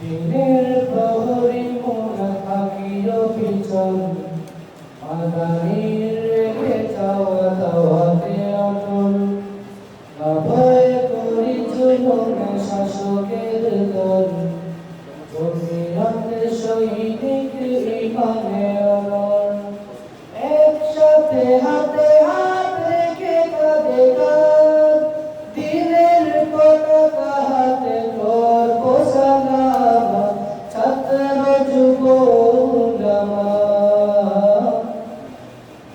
দিনের প্রহরী মোরা থাকিও পিছন আগামীর রেখে যাওয়া দাওয়াতে অটল অভয় করি চুমনা শাসকের দল। জমিয়তের সৈনিক ইমানে অমর। একসাথে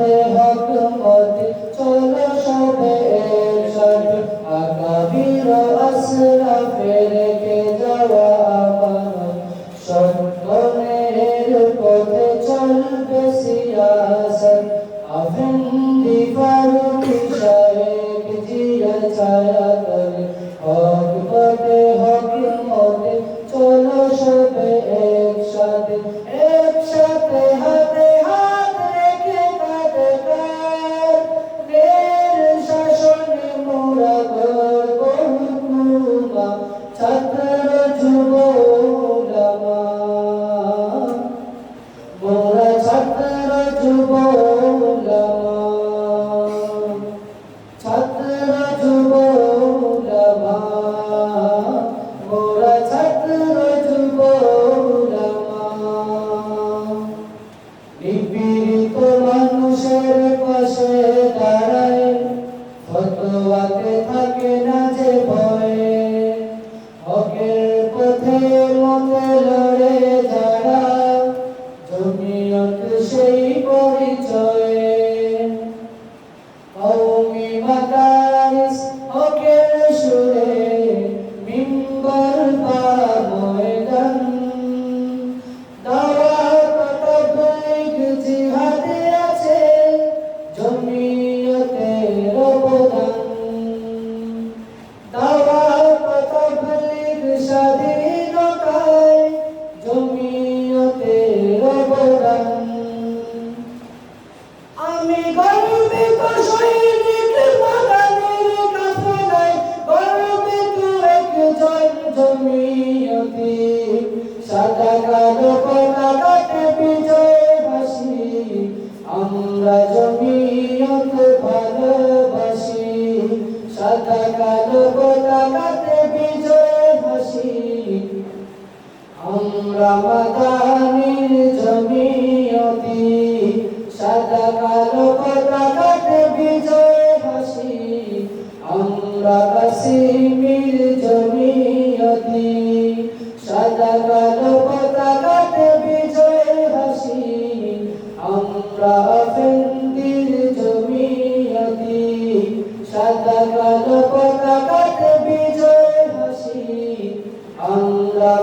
পথে হক মতে চলো সবে একসাথে আকাবির পথে শাহেক জিয়া ছায়া তলে হক পথে মোরা ছাত্র সাদা কালো পতাকাতে বিজয় হাসি আমরা জমিয়ত ভালোবাসি সাদা কালো পতাকাতে বিজয় হাসি আমরা মাদানির জমিয়তি, সাদা কালো পতাকাতে বিজয় হাসি আমরা কাশ্মীর জমিয়তি সাদা ফিন্দিল জমিয়তি সাদা কালো পতাকাতে বিজয় হাসি আমরা